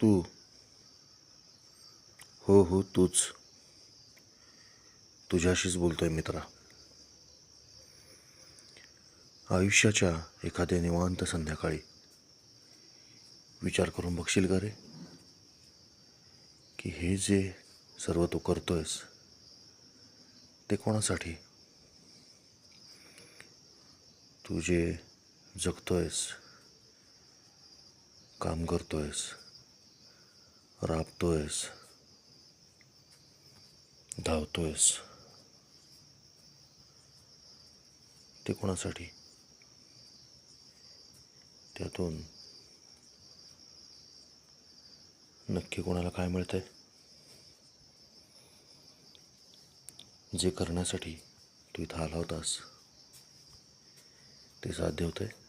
तू. हो हो तूच. तुझ्याशीच बोलतोय मित्रा. आयुष्याच्या एखाद्या निवांत संध्याकाळी विचार करून बघशील का रे? की हे जे सर्व तू करतोयस ते कोणासाठी? तू जे जगतोयस काम करतोयस राबतोयस धावतोयस ते कोणासाठी त्यातून नक्की कोणाला काय मिळतंय? जे करण्यासाठी तू इथं आला होतास ते साध्य होतंय.